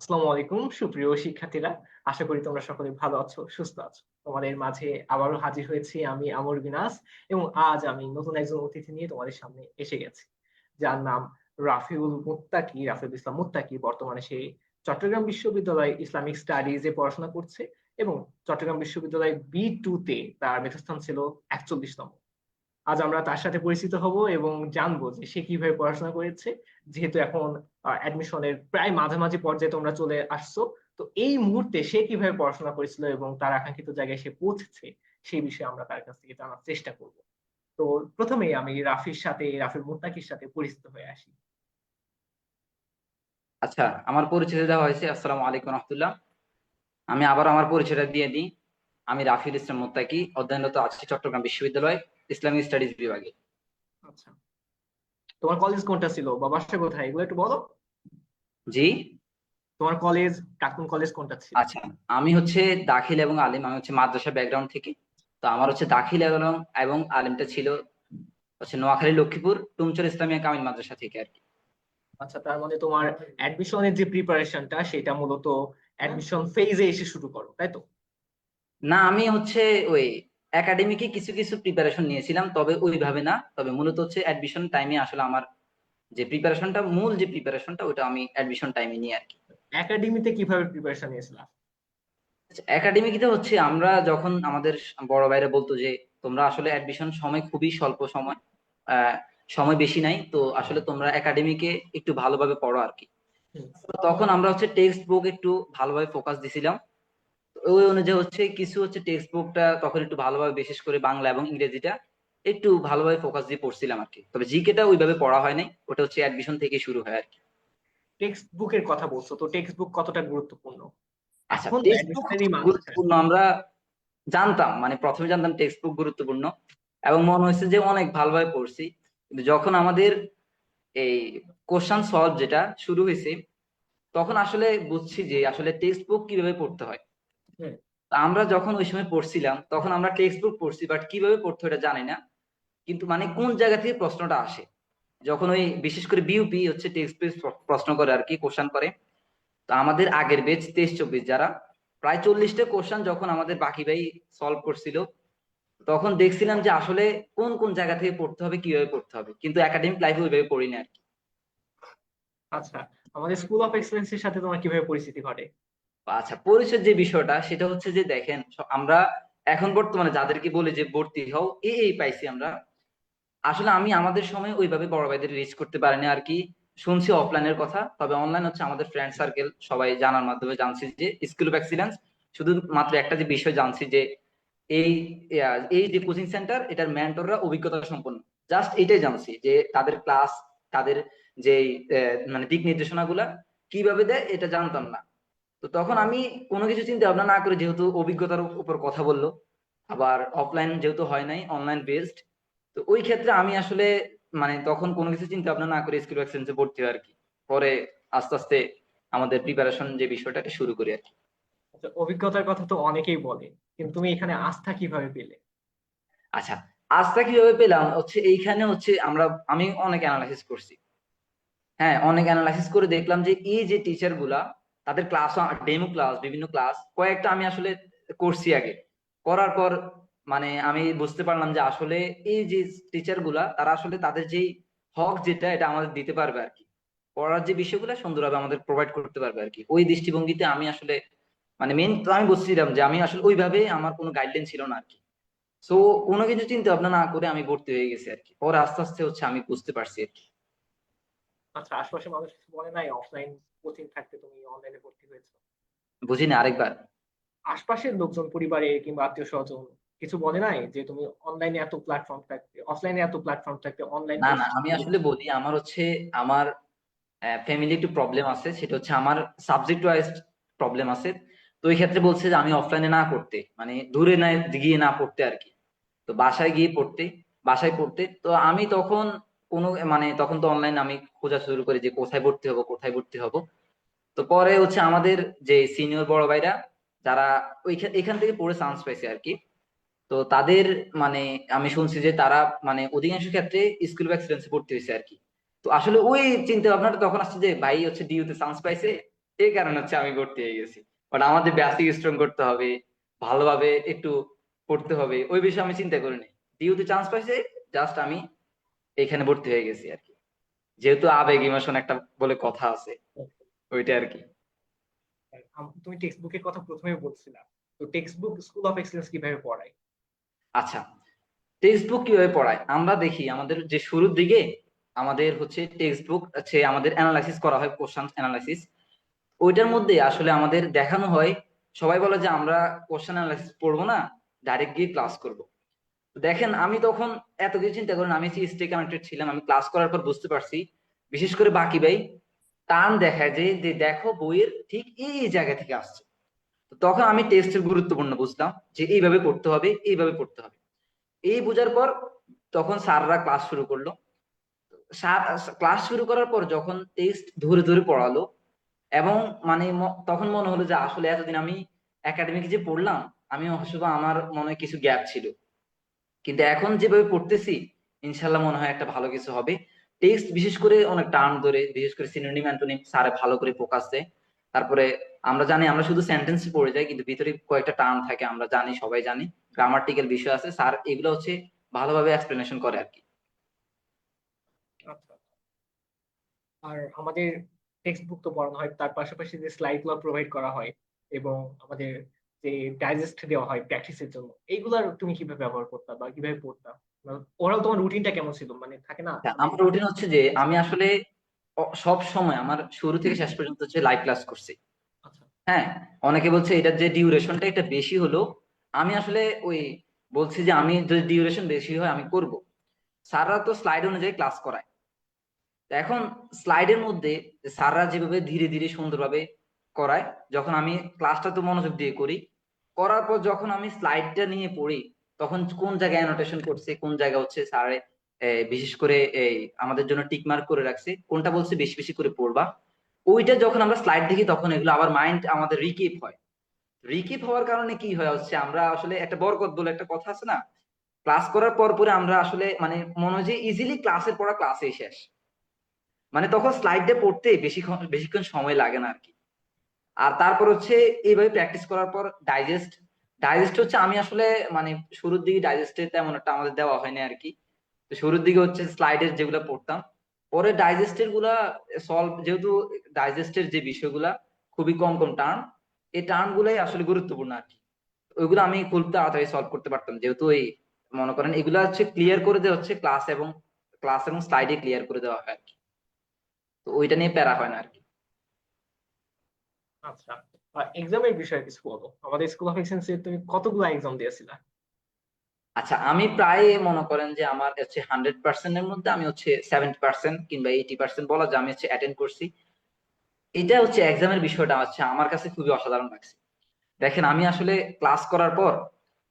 আসসালামু আলাইকুম, সুপ্রিয় শিক্ষার্থীরা। আশা করি তোমরা সকলে ভালো আছো, সুস্থ আছো। তোমাদের মাঝে আবারও হাজির হয়েছি আমি আমর বিনাস এবং আজ আমি নতুন একজন অতিথি নিয়ে তোমাদের সামনে এসে গেছি। যার নাম রাফিউল মুত্তাকি, রাফিউল ইসলাম মুত্তাকি। বর্তমানে সে চট্টগ্রাম বিশ্ববিদ্যালয় ইসলামিক স্টাডিজে পড়াশোনা করছে এবং চট্টগ্রাম বিশ্ববিদ্যালয় বি টু তে তার মেধাস্থান ছিল একচল্লিশতম। আজ আমরা তার সাথে পরিচিত হব এবং জানব যে সে কীভাবে পড়াশোনা করেছে, যেহেতু এখন অ্যাডমিশনের প্রায় মাঝামাঝি পর্যায়ে তোমরা চলে আসছো। তো এই মুহূর্তে সে কীভাবে পড়াশোনা করেছিল এবং তার আকাঙ্ক্ষিত জায়গায় সে পৌঁছেছে সেই বিষয়ে আমরা তার কাছ থেকে জানার চেষ্টা করব। তো প্রথমেই আমি রাফির সাথে, রাফির মুত্তাকির সাথে পরিচিত হয়ে আসি। আচ্ছা আমার পরিচয় দেওয়া হয়েছে, আসসালামু আলাইকুম রহমতুল্লাহ। আমি আবার আমার পরিচয়টা দিয়ে দিই। আমি রাফিল ইসলাম মুত্তাকি, অধ্যয়নরত আছি চট্টগ্রাম বিশ্ববিদ্যালয়। ইসলামিক স্টাডিজ বিভাগে। আচ্ছা। তোমার কলেজ কোনটা ছিল? বা বাসা কোথায়? এগুলো একটু বলো। জি? তোমার কলেজ কাকুন কলেজ কোনটা ছিল? আচ্ছা আমি হচ্ছে দাখিল এবং আলিম। আমি হচ্ছে মাদ্রাসা ব্যাকগ্রাউন্ড থেকে। তো আমার হচ্ছে দাখিল এবং এবং আলিমটা ছিল হচ্ছে নোয়াখালী লক্ষ্মীপুর টুমচর ইসলামিয়া কামিল মাদ্রাসা থেকে আর কি। আচ্ছা তার মানে তোমার অ্যাডমিশনের যে প্রিপারেশনটা সেটা মূলত অ্যাডমিশন ফেজে এসে শুরু করো তাই তো? না আমি হচ্ছে ওই একাডেমিকে কিছু কিছু প্রিপারেশন নিয়েছিলাম তবে ওইভাবে না। তবে মূলত হচ্ছে অ্যাডমিশন টাইমে আসলে আমার যে প্রিপারেশনটা মূল যে প্রিপারেশনটা ওটা আমি অ্যাডমিশন টাইমে নিয়ে আর কি। একাডেমিতে কীভাবে প্রিপারেশন নিয়েছিলাম? একাডেমিতে হচ্ছে আমরা যখন আমাদের বড় ভাইরা বলতো যে তোমরা আসলে অ্যাডমিশন সময় খুবই স্বল্প সময় আহ, সময় বেশি নাই তো আসলে তোমরা একাডেমিকে একটু ভালোভাবে পড়ো আর কি। তো তখন আমরা হচ্ছে টেক্সট বুক একটু ভালোভাবে ফোকাস দিছিলাম। ওই অনুযায়ী হচ্ছে কিছু হচ্ছে টেক্সট বুকটা তখন একটু ভালোভাবে বিশেষ করে বাংলা এবং ইংরেজিটা একটু ভালোভাবে ফোকাস দিয়ে পড়ছিলাম আর কি। তবে জিকেটা ওইভাবে পড়া হয় নাই ওটা হচ্ছে অ্যাডমিশন থেকে শুরু হয় আর কি। টেক্সট বুকের কথা বলছো তো টেক্সট বুক কতটা গুরুত্বপূর্ণ? আচ্ছা টেক্সট বুক গুরুত্বপূর্ণ আমরা জানতাম মানে প্রথমে জানতাম টেক্সট বুক গুরুত্বপূর্ণ এবং মনে হয়েছে যে অনেক ভালোভাবে পড়ছি। কিন্তু যখন আমাদের এই কোশ্চান সলভ যেটা শুরু হয়েছে তখন আসলে বুঝছি যে আসলে টেক্সট বুক কীভাবে পড়তে হয়। আমরা যখন ওই সময় পড়ছিলাম তখন আমরা টেক্সট বুক পড়ছি বাট কীভাবে পড়তে হয় এটা জানি না। কিন্তু মানে কোন জায়গা থেকে প্রশ্নটা আসে? যখন ওই বিশেষ করে বিউপি হচ্ছে টেক্সট বেস প্রশ্ন করে আর কি কোশ্চান করে। তো আমাদের আগের বেচ তেইশ চব্বিশ যারা প্রায় চল্লিশটা কোশ্চান যখন আমাদের বাকি ভাই সলভ করছিল তখন দেখছিলাম যে আসলে কোন কোন জায়গা থেকে পড়তে হবে কীভাবে পড়তে হবে। কিন্তু একাডেমিক লাইফে ওইভাবে পড়িনি আর কি। আচ্ছা আমাদের স্কুল অফ এক্সেলেন্সের সাথে তোমার কীভাবে পরিচিতি ঘটে? আচ্ছা পরিচয় যে বিষয়টা, সেটা হচ্ছে যে দেখেন আমরা এখন বর্তমানে যাদেরকে বলি যে ভর্তি হও এই এই পাইছি আমরা। আসলে আমি আমাদের সময় ওইভাবে বড় ভাইদের রিচ করতে পারিনি আর কি। শুনছি অফলাইনের কথা, তবে অনলাইন হচ্ছে আমাদের ফ্রেন্ড সার্কেল সবাই জানার মাধ্যমে জানছি যে স্কুল অফ এক্সিলেন্স শুধু মাত্র একটা যে বিষয় জানছি যে এই এই যে কোচিং সেন্টার এটার মেন্টররা অভিজ্ঞতা সম্পন্ন। জাস্ট এটাই জানছি যে তাদের ক্লাস তাদের যে মানে দিক নির্দেশনাগুলা কীভাবে দেয়, এটা জানতাম না। তো তখন আমি কোনো কিছু চিন্তা ভাবনা না করে যেহেতু অভিজ্ঞতার উপর কথা বলল আবার অফলাইন যেহেতু হয় নাই অনলাইন বেসড তো ওই ক্ষেত্রে আমি আসলে মানে তখন কোনো কিছু চিন্তা ভাবনা না করে স্কুল এক্সেলেন্সে ভর্তি হয় আর কি। পরে আস্তে আস্তে আমাদের প্রিপারেশন যে বিষয়টা শুরু করি আর কি। আচ্ছা, অভিজ্ঞতার কথা তো অনেকেই বলে কিন্তু তুমি এখানে আস্থা কীভাবে পেলে? আচ্ছা আস্থা কীভাবে পেলাম? হচ্ছে এইখানে হচ্ছে আমরা আমি অনেক অ্যানালাইসিস করছি। হ্যাঁ অনেক অ্যানালাইসিস করে দেখলাম যে এই যে টিচারগুলা তাদের ক্লাস ডেমো ক্লাস বিভিন্ন ক্লাস কয়েকটা আমি আসলে করছি আগে। করার পর মানে আমি বুঝতে পারলাম যে আসলে এই যে টিচারগুলা, তারা আসলে তাদের যেই হক যেটা, এটা আমাদের দিতে পারবে আর কি পড়ার যে বিষয়গুলো, সুন্দরভাবে আমাদের প্রোভাইড করতে পারবে আর কি ওই দৃষ্টিভঙ্গিতে আমি আসলে মানে মেন তো আমি বুঝছিলাম যে আমি আসলে ওইভাবে আমার কোনো গাইডলাইন ছিল না আর কি সো কোনো কিছু চিন্তা ভাবনা না করে আমি ভর্তি হয়ে গেছি আর কি পরে আস্তে আস্তে হচ্ছে আমি বুঝতে পারছি আর কি আচ্ছা আশপাশে মানুষ কিছু বলে নাই? অফলাইন কোচিং থাকতে তুমি অনলাইনে ভর্তি হয়েছো। বুঝি না আরেকবার। আশপাশের লোকজন পরিবারে কিংবা আত্মীয় স্বজন কিছু বলে নাই যে তুমি অনলাইনে এত প্ল্যাটফর্ম থাকতে অফলাইনে এত প্ল্যাটফর্ম থাকতে অনলাইন না না আমি আসলে বলি আমার হচ্ছে আমার ফ্যামিলি একটু প্রবলেম আছে সেটা হচ্ছে আমার সাবজেক্ট ওয়াইজ প্রবলেম আছে। তো ওই ক্ষেত্রে বলছে যে আমি অফলাইনে না করতে মানে দূরে না গিয়ে না পড়তে আর কি। তো বাসায় গিয়ে পড়তে বাসায় পড়তে। তো আমি তখন কোনো মানে তখন তো অনলাইন আমি খোঁজা শুরু করি যে কোথায় ভর্তি হব, কোথায় ভর্তি হব। তো পরে হচ্ছে আমাদের যে সিনিয়র বড় ভাইরা, যারা এখান থেকে পড়ে চান্স পাইছে আর কি। তো তাদের মানে আমি শুনছি যে তারা মানে অধিকাংশ ক্ষেত্রে স্কুল অফ এক্সেলেন্সে ভর্তি হয়েছে আর কি। তো আসলে ওই চিন্তা ভাবনাটা তখন আসছে যে ভাই হচ্ছে ডিইউতে চান্স পাইছে এই কারণে হচ্ছে আমি ভর্তি হয়ে গেছি। বাট আমাদের বেসিক স্ট্রং করতে হবে, ভালোভাবে একটু পড়তে হবে, ওই বিষয়ে আমি চিন্তা করিনি। ডিউতে চান্স পাইছে জাস্ট আমি এখানে ভর্তি হয়ে গেছি আর কি। যেহেতু আবেগ ইমোশন একটা বলে কথা আছে ওইটা আর কি। তুমি টেক্সট বুকের কথা প্রথমে বলছিলা তো textbook school of excellence কীভাবে পড়ায়? আচ্ছা টেক্সট বুক কীভাবে পড়ায়? আমরা দেখি আমাদের যে শুরুর দিকে আমাদের হচ্ছে টেক্সট বুক হচ্ছে আমাদের অ্যানালাইসিস করা হয় কোশ্চেন অ্যানালাইসিস ওইটার মধ্যে আসলে আমাদের দেখানো হয় সবাই বলে যে আমরা কোশ্চেন অ্যানালাইসিস পড়ব না ডাইরেক্ট গিয়ে ক্লাস করব। দেখেন, আমি তখন এত কিছু চিন্তা করেন। আমি স্টে কানেক্টেড ছিলাম, আমি ক্লাস করার পর বুঝতে পারছি। বিশেষ করে বাকি ভাই, টান দেখায় যে দেখো বইয়ের ঠিক এই জায়গা থেকে আসছে। তখন আমি টেস্টের গুরুত্বপূর্ণ বুঝলাম যে, এইভাবে পড়তে হবে, এইভাবে পড়তে হবে। এই বোঝার পর তখন স্যাররা ক্লাস শুরু করল। ক্লাস শুরু করার পর যখন টেস্ট ধরে ধরে পড়ালো, এবং মানে তখন মনে হলো যে, আসলে এতদিন আমি একাডেমিক যে পড়লাম আমি হয়তো আমার মনে কিছু গ্যাপ ছিল। কিন্তু এখন যেভাবে পড়তেছি ইনশাল্লাহ মনে হয় একটা ভালো কিছু হবে। টেক্সট বিশেষ করে অনেক টার্ম ধরে, বিশেষ করে সিনোনিম অ্যান্টোনিম স্যারে ভালো করে ফোকাস দেয়। তারপরে আমরা জানি, আমরা শুধু সেন্টেন্স পড়ে যাই, কিন্তু ভিতরে কয়েকটা টার্ম থাকে, আমরা জানি, সবাই জানি। গ্রামাটিক্যাল বিষয় আছে স্যার এগুলো হচ্ছে ভালোভাবে এক্সপ্লেনেশন করে আর কি। আচ্ছা আর আমাদের টেক্সট বুক তো পড়ানো হয়, তার পাশাপাশি যে স্লাইডগুলো প্রোভাইড করা হয়, এবং আমাদের যে ডাইজেস্ট দেওয়া হয় প্র্যাকটিসের জন্য এইগুলার তুমি কীভাবে ব্যবহার করতা বা কীভাবে পড়তা? ওরাল তোমার রুটিনটা কেমন ছিল? মানে থাকে না? হ্যাঁ, আমার রুটিন হচ্ছে যে আমি আসলে সব সময় আমার শুরু থেকে শেষ পর্যন্ত হচ্ছে লাইভ ক্লাস করছি। আচ্ছা। হ্যাঁ অনেকে বলছে এটার যে ডিউরেশনটা এটা বেশি হলো আমি আসলে ওই বলছি যে আমি যদি ডিউরেশন বেশি হয় আমি করব। স্যাররা তো স্লাইড অনুযায়ী ক্লাস করায়। এখন স্লাইডের মধ্যে স্যাররা যেভাবে ধীরে ধীরে সুন্দরভাবে করায়, যখন আমি ক্লাসটা তো মনোযোগ দিয়ে করি, করার পর যখন আমি স্লাইডটা নিয়ে পড়ি, তখন কোন জায়গায় অ্যানোটেশন করছে, কোন জায়গা হচ্ছে স্যারে বিশেষ করে এই আমাদের জন্য টিক মার্ক করে রাখছে, কোনটা বলছে বেশি বেশি করে পড়বা। ওইটা যখন আমরা স্লাইড দেখি, তখন এগুলো আবার মাইন্ড আমাদের রিকিপ হয়। রিকিপ হওয়ার কারণে কি হয় হচ্ছে, আমরা আসলে একটা বরকত বলে একটা কথা আছে না? ক্লাস করার পর পরে আমরা আসলে মানে মনে হয় যে ইজিলি ক্লাসের পড়া ক্লাসেই শেষ। মানে তখন স্লাইডে পড়তে বেশিক্ষণ বেশিক্ষণ সময় লাগে না আর কি। আর তারপর হচ্ছে এইভাবে প্র্যাকটিস করার পর ডাইজেস্ট ডাইজেস্ট হচ্ছে আমি আসলে মানে শুরুর দিকে ডাইজেস্টে তেমন একটা আমাদের দেওয়া হয়নি আর কি তো শুরুর দিকে হচ্ছে স্লাইডের যেগুলো পড়তাম, পরে ডাইজেস্টেরগুলা সলভ যেহেতু ডাইজেস্টের যে বিষয়গুলা খুবই কম কম টার্ম এই টার্ম গুলাই আসলে গুরুত্বপূর্ণ আর কি ওইগুলো আমি খুব তাড়াতাড়ি সলভ করতে পারতাম, যেহেতু এই মনে করেন এগুলো হচ্ছে ক্লিয়ার করে দেওয়া হচ্ছে ক্লাস এবং ক্লাস এবং স্লাইডে ক্লিয়ার করে দেওয়া হয় আর কি তো ওইটা নিয়ে প্যারা হয় না আর কি আচ্ছা এক্সামের বিষয়ে কিছু বলো। আমাদের স্কুল অফ এক্সেলেন্সে তুমি কতগুলো এক্সাম দিয়েছিলা? আচ্ছা আমি প্রায় মনে করেন যে আমার হচ্ছে হান্ড্রেড পার্সেন্টের মধ্যে আমি হচ্ছে সেভেন্টি পার্সেন্ট কিংবা এইটি পার্সেন্ট বলা যায় আমি হচ্ছে অ্যাটেন্ড করছি। এটা হচ্ছে এক্সামের বিষয়টা হচ্ছে আমার কাছে খুবই অসাধারণ লাগছে। দেখেন, আমি আসলে ক্লাস করার পর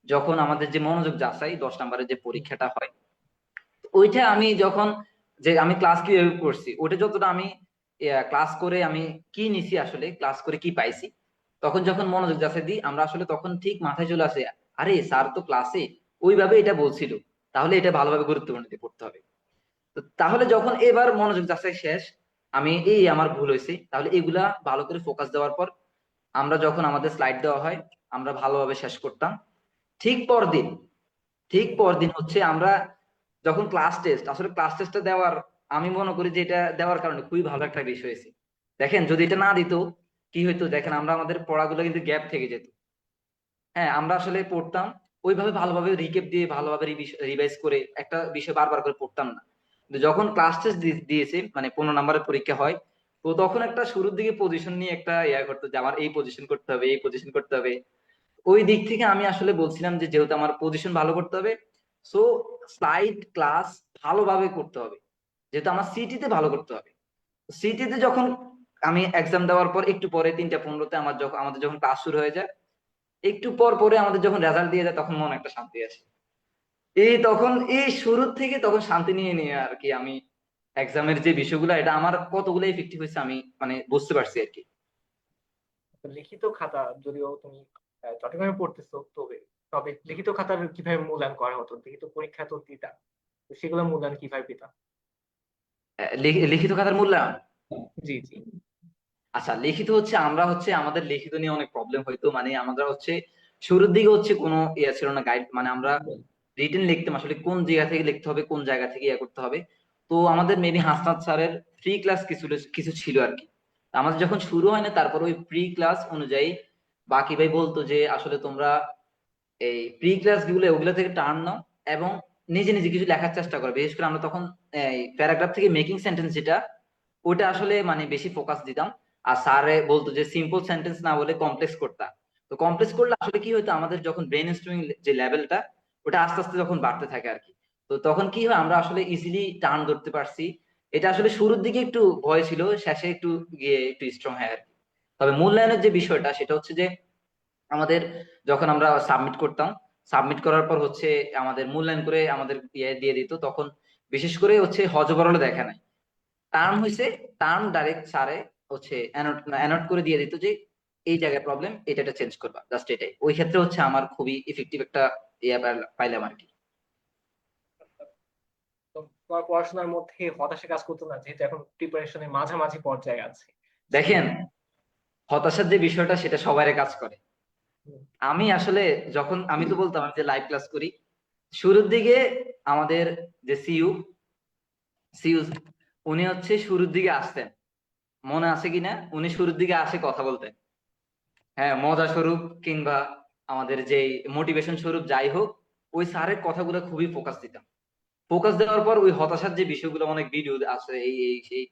যখন আমাদের যে মনোযোগ যাচাই, দশ নম্বরের যে পরীক্ষাটা হয়, ওইটা আমি যখন যে আমি ক্লাস কীভাবে করছি, ওইটা যতটা আমি ক্লাস করে আমি কি নিছি আসলে? ক্লাস করে কি পাইছি? তখন যখন মনোযোগ যাচাই দিই, আমরা আসলে তখন ঠিক মাথায় চলে আসে, আরে স্যার তো ক্লাসে ওইভাবে এটা বলছিল, তাহলে এটা ভালোভাবে গুরুত্বপূর্ণ দিয়ে পড়তে হবে। তো তাহলে যখন এবার মনোযোগ যাচাই শেষ, আমি, এই আমার ভুল হয়েছে। তাহলে এগুলা ভালো করে ফোকাস দেওয়ার পর, আমরা যখন আমাদের স্লাইড দেওয়া হয়, আমরা ভালোভাবে শেষ করতাম। ঠিক পরদিন ঠিক পরদিন হচ্ছে আমরা যখন ক্লাস টেস্ট আসলে ক্লাস টেস্টটা দেওয়ার আমি মনে করি যে এটা দেওয়ার কারণে খুবই ভালো একটা বিষয় হয়েছে। দেখেন, যদি এটা না দিত, কি হইতো? দেখেন, আমরা আমাদের পড়াগুলো কিন্তু গ্যাপ থেকে যেত। হ্যাঁ আমরা আসলে পড়তাম, ওইভাবে ভালোভাবে রিকেপ দিয়ে ভালোভাবে রিভাইজ করে একটা বিষয় বারবার করে পড়তাম না। যখন ক্লাস টেস্ট দিয়েছে মানে পনেরো নম্বরের পরীক্ষা হয়, তো তখন একটা শুরুর দিকে পজিশন নিয়ে একটা ইয়া করতো যে আমার এই পজিশন করতে হবে, এই পজিশন করতে হবে। ওই দিক থেকে আমি আসলে বলছিলাম যে যেহেতু আমার পজিশন ভালো করতে হবে সো স্লাইড ক্লাস ভালোভাবে করতে হবে। যেহেতু আমার সিটিতে ভালো করতে হবে। সিটিতে যখন আমি এক্সাম দেওয়ার পর একটু পরে তিনটা পনেরোতে আমার যখন আমাদের যখন ক্লাস শুরু হয়ে যায় একটু পর পরে আমাদের যখন রেজাল্ট দিয়ে যায় তখন মনে একটা শান্তি আসে। এই তখন এই শুরুর থেকে তখন শান্তি নিয়ে নিয়ে আর কি আমি এক্সামের যে বিষয়গুলো এটা আমার কতগুলো ইফেক্টিভ হয়েছে আমি মানে বুঝতে পারছি আর কি। লিখিত খাতা যদিও তুমি চট্টগ্রামে পড়তেছো তবে তবে লিখিত খাতার কীভাবে মূল্যায়ন করা হতো? লিখিত পরীক্ষা তো দিতা সেগুলো মূল্যায়ন কীভাবে পেতা আহ, লিখ- লিখিত খাতার মূল্যায়ন? জি জি। আচ্ছা লিখিত হচ্ছে আমরা হচ্ছে আমাদের লিখিত নিয়ে অনেক প্রবলেম হইতো মানে আমরা হচ্ছে শুরুর দিকে হচ্ছে কোনো ইয়ে ছিল না গাইড মানে আমরা রিটেন লিখতাম আসলে কোন জায়গা থেকে লিখতে হবে কোন জায়গা থেকে ইয়ে করতে হবে। তো আমাদের মেবি হাসনাত স্যারের ফ্রি ক্লাস কিছু কিছু ছিল আর কি। আমাদের যখন শুরু হয় না তারপর ওই প্রি ক্লাস অনুযায়ী বাকি ভাই বলতো যে আসলে তোমরা এই প্রি ক্লাসগুলো ওগুলো থেকে টার্ন নাও এবং নিজে নিজে কিছু লেখার চেষ্টা করবে বিশেষ করে আমরা তখন প্যারাগ্রাফ থেকে মেকিং সেন্টেন্স যেটা ওটা আসলে মানে বেশি ফোকাস দিতাম। আর স্যারে বলতো যে সিম্পল সেন্টেন্স না বলে কমপ্লেক্স করতা। তো কমপ্লেক্স করলে আসলে কি হতো আমাদের যখন ব্রেন স্ট্রিমিং যে লেভেলটা ওটা আস্তে আস্তে যখন বাড়তে থাকে আর কি। তো তখন কি হয়, আমরা আসলে ইজিলি টার্ন ধরতে পারছি। এটা আসলে শুরুর দিকে একটু ভয় ছিল, শেষে একটু গিয়ে একটু স্ট্রং হয় আর কি। তবে মূল্যায়নের যে বিষয়টা, সেটা হচ্ছে যে, আমাদের যখন আমরা সাবমিট করতাম সাবমিট করার পর হচ্ছে আমাদের মূল্যায়ন করে আমাদের ইয়ে দিয়ে দিত তখন বিশেষ করে হচ্ছে হজবরলে দেখা নাই। টার্ম হয়েছে টার্ম ডাইরেক্ট স্যারে হচ্ছে অ্যানোট করে দিয়ে দিত যে এই জায়গায় প্রবলেম এটা এটা চেঞ্জ করবা জাস্ট এটাই। ওই ক্ষেত্রে হচ্ছে আমার খুবই ইফেক্টিভ একটা ইয়ে পাইলাম আর কি। তোমার পড়াশোনার মধ্যে হতাশা কাজ করতো না যেহেতু এখন প্রিপারেশনের মাঝামাঝি পর্যায়ে আছে। দেখেন হতাশার যে বিষয়টা সেটা সবারই কাজ করে। আমি আসলে যখন, আমি তো বলতাম আমি যে লাইভ ক্লাস করি, শুরুর দিকে আমাদের যে সিইউ সিইউ উনি হচ্ছে শুরুর দিকে আসতেন। মনে আছে কিনা? উনি শুরুর দিকে আসে কথা বলতেন হ্যাঁ মজা স্বরূপ কিংবা আমাদের যে মোটিভেশন স্বরূপ যাই হোক, ওই স্যারের কথাগুলো খুবই ফোকাস দিতাম। ফোকাস দেওয়ার পর ওই হতাশার যে বিষয়গুলো, অনেক ভিডিও আছে, এই এই, সেই,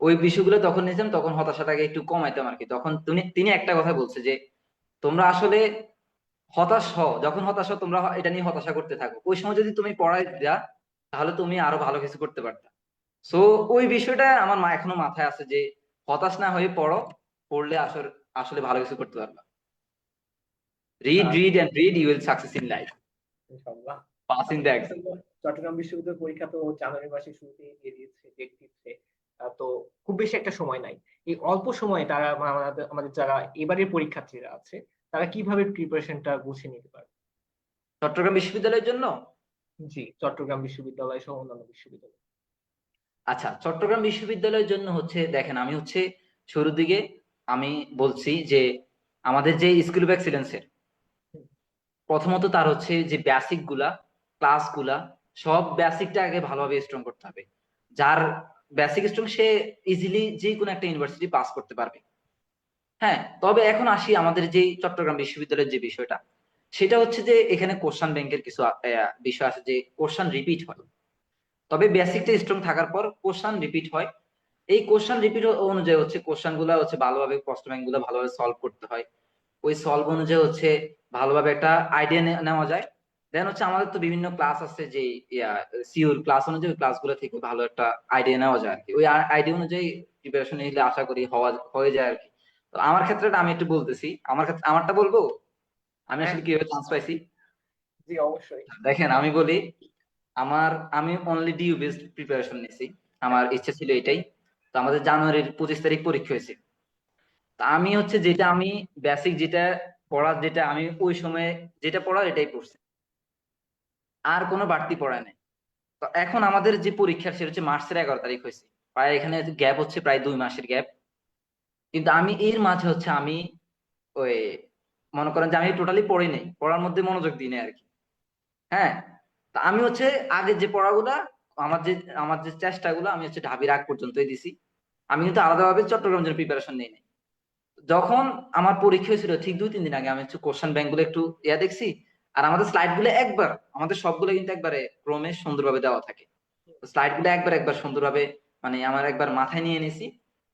ওই বিষয়গুলো তখন নিতাম, তখন হতাশাটাকে একটু কমাইতাম আর কি। তখন তিনি একটা কথা বলছে যে তোমরা আসলে হতাশ হও যখন হতাশ হও তোমরা এটা নিয়ে হতাশা করতে থাকো। ওই সময় যদি তুমি পড়ায় যা তাহলে তুমি আরও ভালো কিছু করতে পারতা। সো ওই বিষয়টা আমার মা এখনও মাথায় আছে যে হতাশ না হয়ে পড়ো পড়লে আসলে আসলে ভালো কিছু করতে পারবা। Read read and read you will success in life ইনশাআল্লাহ। পাস দ্য এক্সাম চট্টগ্রাম বিশ্ববিদ্যালয় পরীক্ষা তো জানুয়ারি মাসের শুরুতে দিয়ে দিয়েছে ডেট দিচ্ছে তো খুব বেশি একটা সময় নাই। এই অল্প সময়ে তারা আমাদের যারা এবারের পরীক্ষার্থীরা আছে তারা কীভাবে প্রিপারেশনটা গুছিয়ে নিতে পারে চট্টগ্রাম বিশ্ববিদ্যালয়ের জন্য? জি চট্টগ্রাম বিশ্ববিদ্যালয় সহ অন্যান্য বিশ্ববিদ্যালয়। আচ্ছা চট্টগ্রাম বিশ্ববিদ্যালয়ের জন্য হচ্ছে দেখেন আমি হচ্ছে শুরুর দিকে আমি বলছি যে আমাদের যে স্কুল অফ এক্সিলেন্সের প্রথমত তার হচ্ছে যে বেসিকগুলা ক্লাসগুলা সব বেসিকটা আগে ভালোভাবে স্ট্রং করতে হবে। যার বেসিক স্ট্রং সে ইজিলি যে কোনো একটা ইউনিভার্সিটি পাস করতে পারবে। হ্যাঁ তবে এখন আসি আমাদের যে চট্টগ্রাম বিশ্ববিদ্যালয়ের যে বিষয়টা। সেটা হচ্ছে যে এখানে কোশ্চান ব্যাংকের কিছু বিষয় আছে যে কোশ্চান রিপিট হয়। তবে বেসিকটা স্ট্রং থাকার পর কোশ্চান রিপিট হয়। এই কোশ্চান রিপিট অনুযায়ী হচ্ছে কোশ্চানগুলো হচ্ছে ভালোভাবে প্রশ্ন ব্যাংকগুলো ভালোভাবে সলভ করতে হয়। ওই সলভ অনুযায়ী হচ্ছে ভালোভাবে একটা আইডিয়া নেওয়া যায়। দেন হচ্ছে আমাদের তো বিভিন্ন ক্লাস আছে যে সিউর ক্লাস অনুযায়ী ক্লাসগুলো থেকে ভালো একটা আইডিয়া নেওয়া যায় আর কি ওই আইডিয়া অনুযায়ী প্রিপারেশন নিলে আশা করি হওয়া হয়ে যায় আর কি তো আমার ক্ষেত্রেটা আমি একটু বলতেছি। আমার ক্ষেত্রে আমারটা বলব? আমি আসলে কীভাবে চান্স পাইছি? জি অবশ্যই। দেখেন আমি বলি আমার আমি অনলি ডিউ বেসড প্রিপারেশন নিয়েছি আমার ইচ্ছা ছিল এটাই। তো আমাদের জানুয়ারির পঁচিশ তারিখ পরীক্ষা হয়েছে। তা আমি হচ্ছে যেটা আমি বেসিক যেটা পড়ার যেটা আমি ওই সময়ে যেটা পড়ার এটাই পড়ছি। আর কোনো বাড়তি পড়া নেই। তো এখন আমাদের যে পরীক্ষা, সেটা হচ্ছে মার্চের এগারো তারিখ হয়েছে। প্রায় এখানে গ্যাপ হচ্ছে প্রায় দুই মাসের গ্যাপ। কিন্তু আমি এর মাঝে হচ্ছে আমি ওই মনে করেন যে আমি টোটালি পড়ি নাই। পড়ার মধ্যে মনোযোগ দিই নাই আর কি। হ্যাঁ? তা আমি হচ্ছে আগে যে পড়াগুলা, আমার যে আমার যে চেষ্টাগুলো, আমি হচ্ছে ঢাবির আগ পর্যন্তই দিছি। আমি কিন্তু আলাদাভাবে চট্টগ্রাম জন্য প্রিপারেশন নেই নাই। যখন আমার পরীক্ষা হয়েছিল, ঠিক দুই, তিন দিন আগে আমি হচ্ছে কোশ্চেন ব্যাংকগুলো একটু ইয়া দেখছি। আর আমাদের স্লাইডগুলো একবার আমাদের সবগুলো কিন্তু একবারে ক্রমে সুন্দরভাবে দেওয়া থাকে। স্লাইডগুলো একবার একবার সুন্দরভাবে মানে আমার একবার মাথায় নিয়ে নিছি।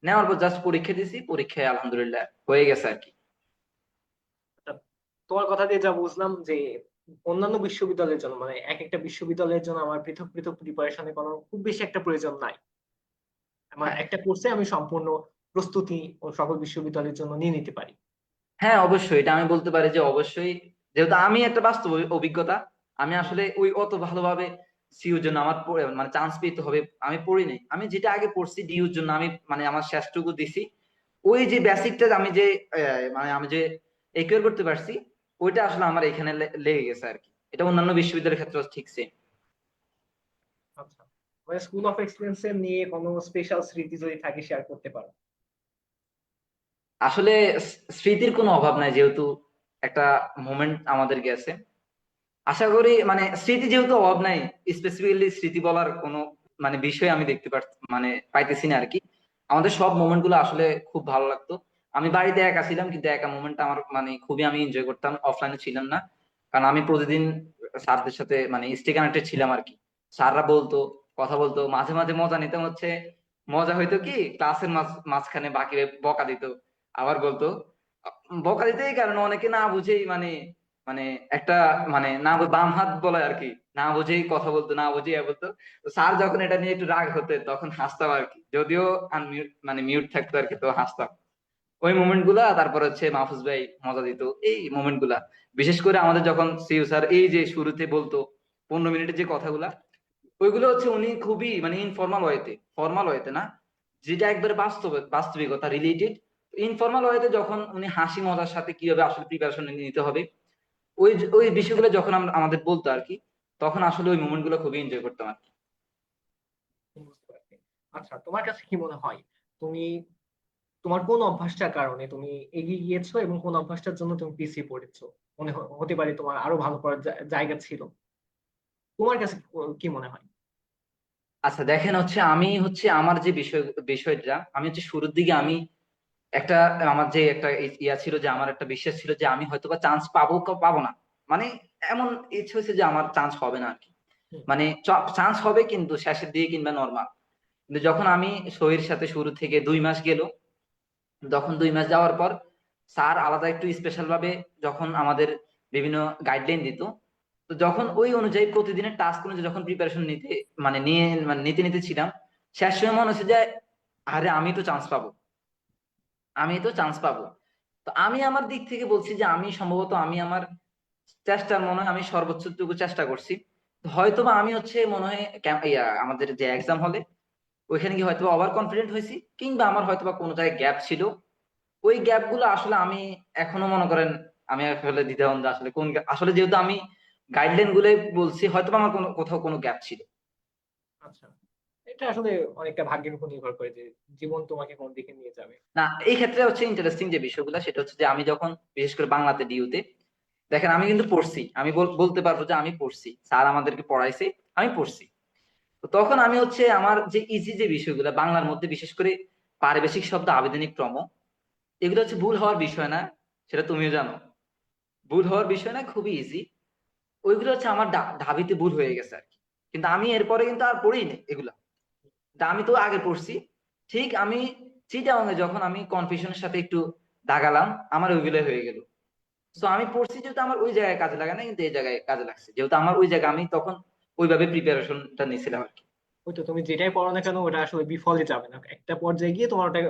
নেওয়ার পর জাস্ট পরীক্ষা দিছি পরীক্ষায় আলহামদুলিল্লাহ হয়ে গেছে আর কি। তোমার কথা দিয়ে যা বুঝলাম যে অন্যান্য বিশ্ববিদ্যালয়ের জন্য মানে এক একটা বিশ্ববিদ্যালয়ের জন্য আমার পৃথক পৃথক প্রিপারেশনের কোনো খুব বেশি একটা প্রয়োজন নাই। আমার হ্যাঁ। একটা কোর্সে আমি সম্পূর্ণ প্রস্তুতি ও সকল বিশ্ববিদ্যালয়ের জন্য নিয়ে নিতে পারি। হ্যাঁ অবশ্যই। এটা আমি বলতে পারি যে অবশ্যই যেহেতু আমি একটা বাস্তব অভিজ্ঞতা আমি আসলে ওই অত ভালোভাবে সিউর জন্য আমার মানে চান্স পেতে হবে আমি পড়ি নাই। আমি যেটা আগে পড়ছি ডিউর জন্য আমি মানে আমার শেষটুকু দিছি। ওই যে বেসিকটা আমি যে মানে আমি যে একুয়ার করতে পারছি ওইটা আসলে আমার এখানে লেগে গেছে আর কি। এটা অন্যান্য বিশ্ববিদ্যালয়ের ক্ষেত্রে ঠিক সেম আচ্ছা। মানে স্কুল অফ এক্সেলেন্স এর নিয়ে কোনো স্পেশাল স্মৃতি যদি থাকে শেয়ার করতে পারো? আসলে স্মৃতির কোনো অভাব নাই যেহেতু একটা মোমেন্ট আমাদের গেছে। আশা করি মানে স্মৃতি যেহেতু অভাব নাই স্পেসিফিক্যালি স্মৃতি বলার কোনো মানে বিষয় আমি দেখতে পার মানে পাইতেছি না আর কি আমাদের সব মোমেন্টগুলো আসলে খুব ভালো লাগতো। আমি বাড়িতে একা ছিলাম, কিন্তু একা মোমেন্টটা আমার মানে খুবই আমি এনজয় করতাম। অফলাইনে ছিলাম না। কারণ আমি প্রতিদিন স্যারদের সাথে মানে স্টে কানেক্টেড ছিলাম আর কি স্যাররা বলতো, কথা বলতো। মাঝে মাঝে মজা নিতাম হচ্ছে, মজা হইতো কি ক্লাসের মাঝখানে বাকি বকা দিত। আবার বলতো বকা দিতে এই কারণে অনেকে না বুঝেই মানে মানে একটা মানে না বাম হাত বলে আর কি না বুঝেই কথা বলতো, না বুঝেই ইয়া বলতো। স্যার যখন এটা নিয়ে একটু রাগ হতে তখন হাসতাম আর কি যদিও আনমিউট মানে মিউট থাকতো আর কি তো হাসতাম। ওই মোমেন্টগুলা তারপর হচ্ছে মাহফুজ ভাই মজা দিত, এই মোমেন্টগুলা বিশেষ করে আমাদের যখন সিউ স্যার এই যে শুরুতে বলতো, পনেরো মিনিটের যে কথাগুলা, ওইগুলো হচ্ছে উনি খুবই মানে ইনফর্মাল ওয়েতে ফর্মাল ওয়েতে না, যেটা একবারে বাস্তব, বাস্তবিকতা রিলেটেড ইনফর্মাল ওয়েতে যখন উনি হাসি মজার সাথে কীভাবে আসলে প্রিপারেশন নিতে হবে ওই ওই বিষয়গুলো যখন আমরা আমাদের বলতো আর কি তখন আসলে ওই মোমেন্টগুলো খুবই এনজয় করতাম আর কি। আচ্ছা তোমার কাছে কি মনে হয় তুমি তোমার কোন অভ্যাসটার কারণে তুমি এগিয়ে গিয়েছো এবং কোন অভ্যাসটার জন্য তুমি পিছিয়ে পড়েছো? মনে হতে পারে তোমার আরও ভালো করার জায়গা ছিল। তোমার কাছে কি মনে হয়? আচ্ছা দেখেন হচ্ছে আমি হচ্ছে আমার যে বিষয় বিষয়টা আমি হচ্ছে শুরুর দিকে আমি একটা আমার যে একটা ইয়া ছিল যে আমার একটা বিশ্বাস ছিল যে আমি হয়তো বা চান্স পাবো পাবো না। মানে এমন ইচ্ছে হয়েছে যে আমার চান্স হবে না আর কি হুম। মানে চান্স হবে কিন্তু শেষের দিকে কিংবা নর্মাল কিন্তু যখন আমি সহির সাথে শুরু থেকে দুই মাস গেল যখন দুই মাস যাওয়ার পর স্যার আলাদা একটু স্পেশাল ভাবে যখন আমাদের বিভিন্ন গাইডলাইন দিত তো যখন ওই অনুযায়ী প্রতিদিনের টাস্ক অনুযায়ী যখন প্রিপারেশন নিতে মানে নিয়ে মানে নিতে নিতে ছিলাম শেষ সময় মনে হচ্ছে যে আরে আমি তো চান্স পাবো। আমি তো চান্স পাবো। তো আমি আমার দিক থেকে বলছি যে আমি সম্ভবত আমি আমার চেষ্টার মনে হয় আমি সর্বোচ্চটুকু চেষ্টা করছি। হয়তো বা আমি হচ্ছে মনে হয় আমাদের যে এক্সাম হলে, ওইখানে গিয়ে হয়তো ওভার কনফিডেন্ট হয়েছি, কিংবা আমার হয়তো বা কোনো জায়গায় গ্যাপ ছিল। ওই গ্যাপগুলো আসলে আমি এখনও মনে করেন আমি আসলে দ্বিধাদ্বন্দ্ব আসলে কোন আসলে যেহেতু আমি গাইডলাইনগুলো বলছি হয়তো আমার কোনো কোথাও কোনো গ্যাপ ছিল। আচ্ছা। এটা আসলে অনেকটা ভাগ্যের উপর নির্ভর করে যে জীবন তোমাকে কোন দিকে নিয়ে যাবে। না, এই ক্ষেত্রে হচ্ছে ইন্টারেস্টিং যে বিষয়গুলো, সেটা হচ্ছে যে আমি যখন, বিশেষ করে বাংলাতে ডিউতে দেখেন আমি কিন্তু পড়ছি, আমি বলতে পারব যে আমি পড়ছি, স্যার আমাদেরকে পড়াইছে, আমি পড়ছি। তো তখন আমি হচ্ছে আমার যে ইজি যে বিষয়গুলো, বাংলার মধ্যে বিশেষ করে পারিবেশিক শব্দ আবেদনিক ক্রম, এগুলো হচ্ছে ভুল হওয়ার বিষয় না, সেটা তুমিও জানো। ভুল হওয়ার বিষয় না, খুবই ইজি ওইগুলো হচ্ছে আমার ঢাবিতে ভুল হয়ে গেছে আর কি। কিন্তু আমি এরপরে কিন্তু আর পড়িনি এগুলা। তা আমি তো আগে পড়ছি। ঠিক আমি চিটাগাঙে যখন আমি কনফিউশনের সাথে একটু দাগালাম আমার ওইগুলো হয়ে গেল। তো আমি পড়ছি যেহেতু আমার ওই জায়গায় কাজে লাগে না কিন্তু এই জায়গায় কাজে লাগছে। যেহেতু আমার ওই জায়গায় আমি তখন ওইভাবে প্রিপারেশনটা নিয়েছিলাম আর কি। ওই তো তুমি যেটাই পড়ো না কেন ওটা আসলে বিফলে যাবে না। একটা পর্যায়ে গিয়ে তোমার ওটা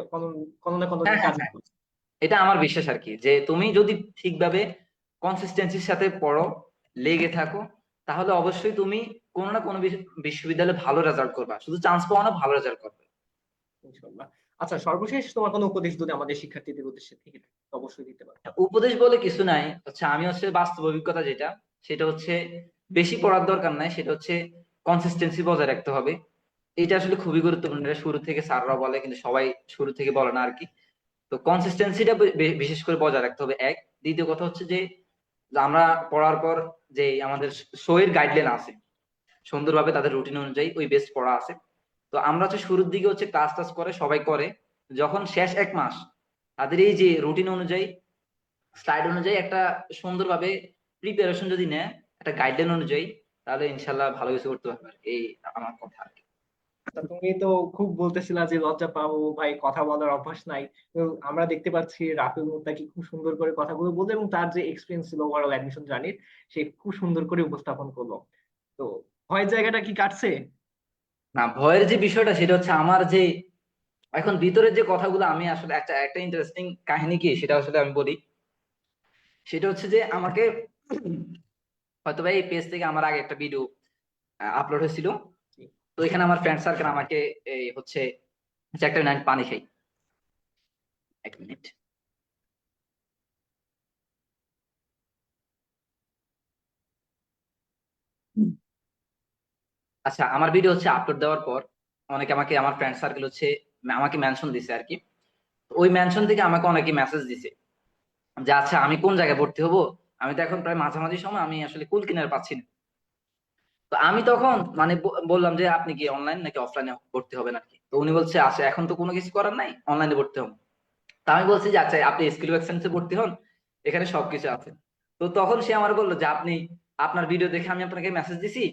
কোনো না কোনো হ্যাঁ, হ্যাঁ, কাজে হ্যাঁ। এটা আমার বিশ্বাস আর কি যে তুমি যদি ঠিকভাবে কনসিস্টেন্সির সাথে পড়ো লেগে থাকো তাহলে অবশ্যই তুমি কোনো না কোনো বিশ্ববিদ্যালয়ে ভালো রেজাল্ট করবা শুধু চান্স পাওয়া না ভালো রেজাল্ট করবে। ইনশাআল্লাহ আচ্ছা সর্বশেষ তোমার কোনো উপদেশ যদি আমাদের শিক্ষার্থীদের উদ্দেশ্যে থেকে অবশ্যই দিতে পারো। উপদেশ বলে কিছু নাই। হচ্ছে আমি হচ্ছে বাস্তব অভিজ্ঞতা যেটা সেটা হচ্ছে বেশি পড়ার দরকার নাই সেটা হচ্ছে কনসিস্টেন্সি বজায় রাখতে হবে। এটা আসলে খুবই গুরুত্বপূর্ণ। এটা শুরু থেকে স্যাররা বলে কিন্তু সবাই শুরু থেকে বলে না আর কি। তো কনসিস্টেন্সিটা বিশেষ করে বজায় রাখতে হবে এক। দ্বিতীয় কথা হচ্ছে যে যে আমরা পড়ার পর যে আমাদের শোয়ের গাইডলাইন আছে সুন্দরভাবে তাদের রুটিন অনুযায়ী ওই বেস্ট পড়া আছে। তো আমরা হচ্ছে শুরুর দিকে হচ্ছে ক্লাস টাজ করে, সবাই করে। যখন শেষ এক মাস, তাদের এই যে রুটিন অনুযায়ী স্লাইড অনুযায়ী একটা সুন্দরভাবে প্রিপারেশন যদি নেয়, একটা গাইডলাইন অনুযায়ী, তাহলে ইনশাল্লাহ ভালো কিছু করতে পারবে এই আমার কথা আর কি। তুমি তো খুব বলতেছিলা যে লজ্জা পাবো ভাই, কথা বলার অভ্যাস নাই। আমরা দেখতে পাচ্ছি রাফিল মুত্তাকি খুব সুন্দর করে কথাগুলো বলল এবং তার যে এক্সপিরিয়েন্স ছিল ওভারঅল অ্যাডমিশন জার্নির সে খুব সুন্দর করে উপস্থাপন করল। তো ভয়ের জায়গাটা কি কাটছে? না, ভয়ের যে বিষয়টা সেটা হচ্ছে আমার যে, এখন ভিতরের যে কথাগুলো আমি আসলে একটা একটা ইন্টারেস্টিং কাহিনী কি সেটা আসলে আমি বলি। সেটা হচ্ছে যে আমাকে হয়তো বা এই পেজ থেকে আমার আগে একটা ভিডিও আপলোড হয়েছিল। তো এখানে আমার ফ্রেন্ড সার্কেল আমাকে, এই হচ্ছে একটা পানি খাই। এক মিনিট আচ্ছা আমার ভিডিও হচ্ছে আপলোড দেওয়ার পর অনেকে আমাকে, আমার ফ্রেন্ড সার্কেল হচ্ছে, আমাকে মেনশন দিছে আর কি। ওই মেনশন থেকে আমাকে অনেকে মেসেজ দিছে যে আচ্ছা আমি কোন জায়গায় ভর্তি হব? আমি তো এখন প্রায় মাঝামাঝি সময়, আমি আসলে কুল কিনার পাচ্ছি না। তো আমি তখন মানে বললাম যে, আপনি কি অনলাইন নাকি অফলাইনে ভর্তি হবেন আর কি তো উনি বলছে আচ্ছা এখন তো কোনো কিছু করার নাই অনলাইনে ভর্তি হন তা আমি বলছি যে আচ্ছা আপনি স্কিল এক্সচেঞ্জে ভর্তি হন, এখানে সবকিছু আছে। তো তখন সে আমার বলল যে, আপনি আপনার ভিডিও দেখে আমি আপনাকে মেসেজ দিছি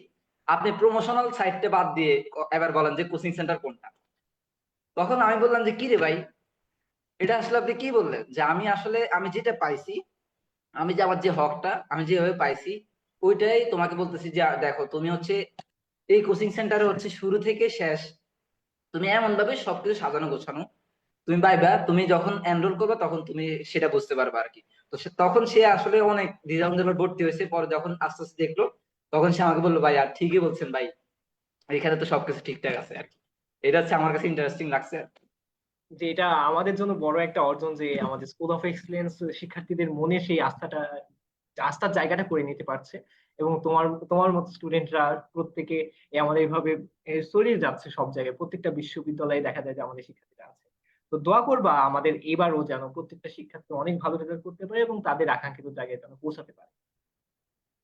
আপনি প্রমোশনাল সাইটটা বাদ দিয়ে এবার বলেন যে কোচিং সেন্টার কোনটা? তখন আমি বললাম যে কি রে ভাই, এটা আসলে আপনি কি বললেন? যে আমি আসলে, আমি যেটা পাইছি, আমি যে আমার যে হকটা, আমি যেভাবে পাইছি, ওইটাই তোমাকে বলতেছি যে, দেখো, তুমি হচ্ছে এই কোচিং সেন্টারে হচ্ছে শুরু থেকে শেষ। তুমি এমন ভাবে সবকিছু সাজানো গোছানো। তুমি পাইবা, তুমি যখন এনরোল করবে, তখন তুমি সেটা বুঝতে পারবে আর কি। তো তখন সে আসলে অনেক দ্বিধাদ্বন্দ্বে ভর্তি হয়েছে। পরে যখন আস্তে আস্তে দেখল তখন সে আমাকে বলল ভাই আর ঠিকই বলছেন ভাই। এখানে তো সবকিছু ঠিকঠাক আছে আর কি। এটা হচ্ছে আমার কাছে ইন্টারেস্টিং লাগছে যে এটা আমাদের জন্য বড় একটা অর্জন যে আমাদের স্কুল অফ এক্সিলেন্স শিক্ষার্থীদের মনে সেই আস্থাটা আস্থার জায়গাটা করে নিতে পারছে এবং তোমার তোমার মতো স্টুডেন্টরা প্রত্যেকে আমাদের এইভাবে ছড়িয়ে যাচ্ছে সব জায়গায়। প্রত্যেকটা বিশ্ববিদ্যালয়ে দেখা যায় যে আমাদের শিক্ষার্থীরা আছে। তো দোয়া করবা আমাদের এবারও যেন প্রত্যেকটা শিক্ষার্থী অনেক ভালো রেজাল্ট করতে পারে এবং তাদের আকাঙ্ক্ষিত জায়গায় যেন পৌঁছাতে পারে।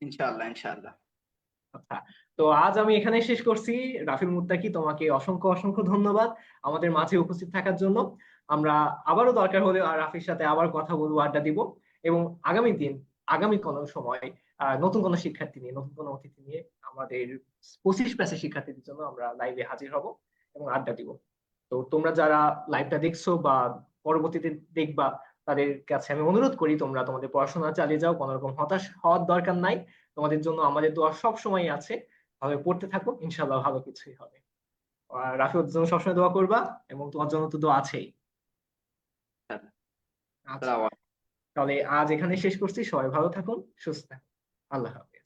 ইনশাআল্লাহ ইনশাআল্লাহ। আচ্ছা তো আজ আমি এখানে শেষ করছি। রাফিল মুত্তাকি, তোমাকে অসংখ্য অসংখ্য ধন্যবাদ আমাদের মাঝে উপস্থিত থাকার জন্য। আমরা আবারও দরকার হলে রাফির সাথে আবার কথা বলব, আড্ডা দিব এবং আগামী দিন, আগামী কোনো সময় নতুন কোনো শিক্ষার্থী নিয়ে, নতুন কোনো অতিথি নিয়ে আমাদের পঁচিশ ব্যাচের শিক্ষার্থীদের জন্য আমরা লাইভে হাজির হব এবং আড্ডা দিব। তো তোমরা যারা লাইভটা দেখছ বা পরবর্তীতে দেখবা, তাদের কাছে আমি অনুরোধ করি তোমরা তোমাদের পড়াশোনা চালিয়ে যাও, কোনো রকম হতাশ হওয়ার দরকার নাই। তোমাদের জন্য আমাদের দোয়া সব সময় আছে। ভাবে পড়তে থাকো ইনশাল্লাহ ভালো কিছুই হবে। আর রাফিউর জন্য সবসময় দোয়া করবা এবং তোমার জন্য তো দোয়া আছেই। আচ্ছা। তাহলে আজ এখানে শেষ করছি। সবাই ভালো থাকুন সুস্থ থাকুন। আল্লাহ হাফেজ।